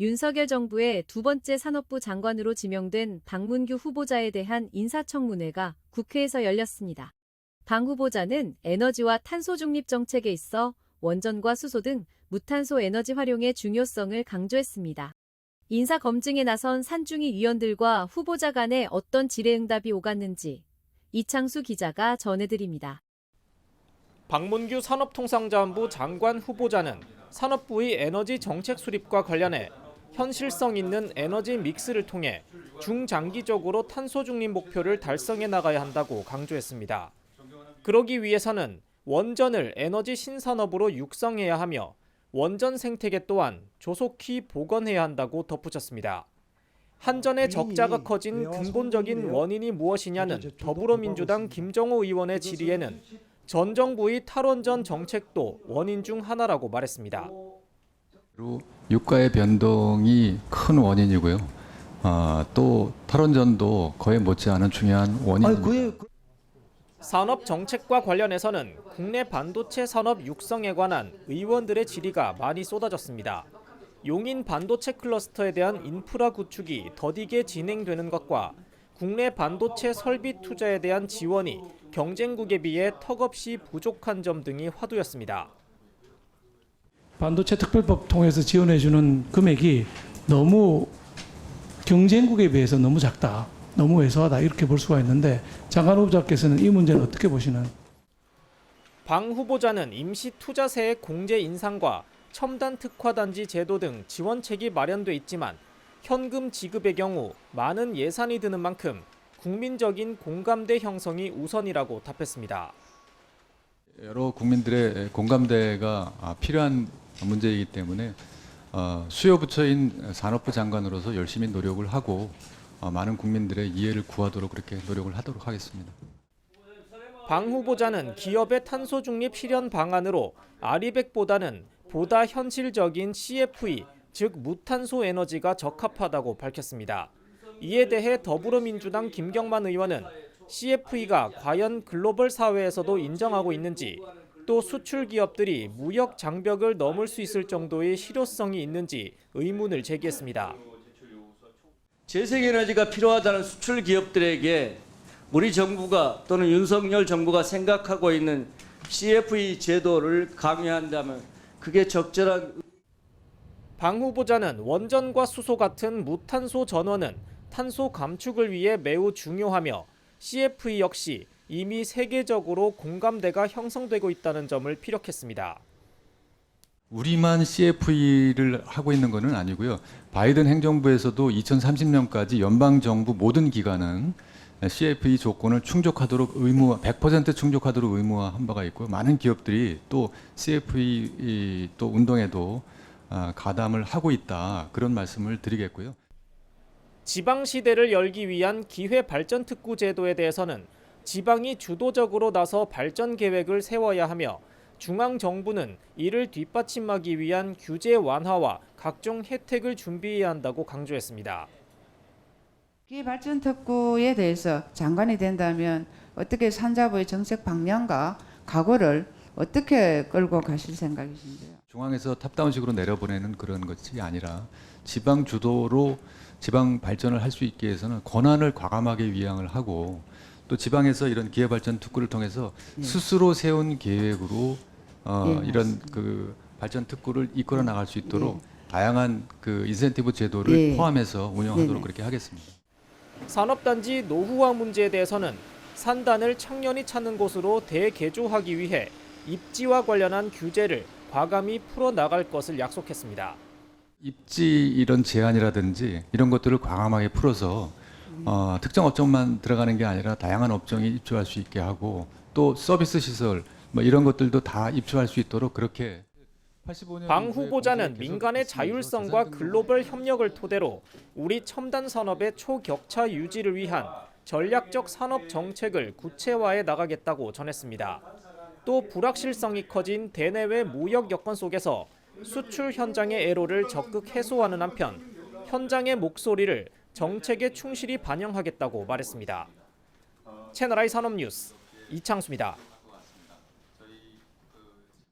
윤석열 정부의 두 번째 산업부 장관으로 지명된 박문규 후보자에 대한 인사청문회가 국회에서 열렸습니다. 방 후보자는 에너지와 탄소 중립 정책에 있어 원전과 수소 등 무탄소 에너지 활용의 중요성을 강조했습니다. 인사 검증에 나선 산중위 위원들과 후보자 간에 어떤 질의응답이 오갔는지 이창수 기자가 전해드립니다. 박문규 산업통상자원부 장관 후보자는 산업부의 에너지 정책 수립과 관련해 현실성 있는 에너지 믹스를 통해 중장기적으로 탄소 중립 목표를 달성해 나가야 한다고 강조했습니다. 그러기 위해서는 원전을 에너지 신산업으로 육성해야 하며 원전 생태계 또한 조속히 복원해야 한다고 덧붙였습니다. 한전의 적자가 커진 근본적인 원인이 무엇이냐는 더불어민주당 김정호 의원의 질의에는 전 정부의 탈원전 정책도 원인 중 하나라고 말했습니다. 로 유가의 변동이 큰 원인이고요. 아, 또 탈원전도 거의 못지않은 중요한 원인입니다. 산업 정책과 관련해서는 국내 반도체 산업 육성에 관한 의원들의 질의가 많이 쏟아졌습니다. 용인 반도체 클러스터에 대한 인프라 구축이 더디게 진행되는 것과 국내 반도체 설비 투자에 대한 지원이 경쟁국에 비해 턱없이 부족한 점 등이 화두였습니다. 반도체 특별법 통해서 지원해 주는 금액이 너무 경쟁국에 비해서 너무 작다, 너무 왜소하다 이렇게 볼 수가 있는데 장관 후보자께서는 이 문제는 어떻게 보시는? 방 후보자는 임시 투자세의 공제 인상과 첨단 특화단지 제도 등 지원책이 마련돼 있지만 현금 지급의 경우 많은 예산이 드는 만큼 국민적인 공감대 형성이 우선이라고 답했습니다. 여러 국민들의 공감대가 아, 필요한 문제이기 때문에 어, 수요 부처인 산업부 장관으로서 열심히 노력을 하고 어, 많은 국민들의 이해를 구하도록 그렇게 노력을 하도록 하겠습니다. 방 후보자는 기업의 탄소 중립 실현 방안으로 아리백보다는 보다 현실적인 CFE, 즉 무탄소 에너지가 적합하다고 밝혔습니다. 이에 대해 더불어민주당 김경만 의원은 CFE가 과연 글로벌 사회에서도 인정하고 있는지 또 수출 기업들이 무역 장벽을 넘을 수 있을 정도의 실효성이 있는지 의문을 제기했습니다. 재생에너지가 필요하다는 수출 기업들에게 우리 정부가 또는 윤석열 정부가 생각하고 있는 CFE 제도를 강요한다면 그게 적절한 방 후보자는 원전과 수소 같은 무탄소 전원은 탄소 감축을 위해 매우 중요하며 CFE 역시 이미 세계적으로 공감대가 형성되고 있다는 점을 피력했습니다. 우리만 CFE를 하고 있는 것은 아니고요. 바이든 행정부에서도 2030년까지 연방 정부 모든 기관은 CFE 조건을 충족하도록 의무 100% 충족하도록 의무화한 바가 있고요. 많은 기업들이 또 CFE 또 운동에도 아, 가담을 하고 있다 그런 말씀을 드리겠고요. 지방 시대를 열기 위한 기회 발전 특구 제도에 대해서는 지방이 주도적으로 나서 발전 계획을 세워야 하며 중앙 정부는 이를 뒷받침하기 위한 규제 완화와 각종 혜택을 준비해야 한다고 강조했습니다. 기발전 특구에 대해서 장관이 된다면 어떻게 산자부의 정책 방향과 각오를 어떻게 끌고 가실 생각이신지요? 중앙에서 탑다운식으로 내려보내는 그런 것이 아니라 지방 주도로 지방 발전을 할 수 있게 해서는 권한을 과감하게 위양을 하고 또 지방에서 이런 기회 발전 특구를 통해서 예. 스스로 세운 계획으로 어, 예, 이런. 그 발전 특구를 이끌어 나갈 수 있도록 다양한 그 인센티브 제도를 예. 포함해서 운영하도록. 그렇게 하겠습니다. 산업단지 노후화 문제에 대해서는 산단을 청년이 찾는 곳으로 대개조하기 위해 입지와 관련한 규제를 과감히 풀어나갈 것을 약속했습니다. 입지 이런 제한이라든지 이런 것들을 과감하게 풀어서 어, 특정 업종만 들어가는 게 아니라 다양한 업종이 입주할 수 있게 하고 또 서비스 시설 뭐 이런 것들도 다 입주할 수 있도록 그렇게 85년 방 후보자는 민간의 자율성과 글로벌 협력을 토대로 우리 첨단 산업의 초격차 유지를 위한 전략적 산업 정책을 구체화해 나가겠다고 전했습니다. 또 불확실성이 커진 대내외 무역 여건 속에서 수출 현장의 애로를 적극 해소하는 한편 현장의 목소리를 정책에 충실히 반영하겠다고 말했습니다. 채널I 산업뉴스 이창수입니다.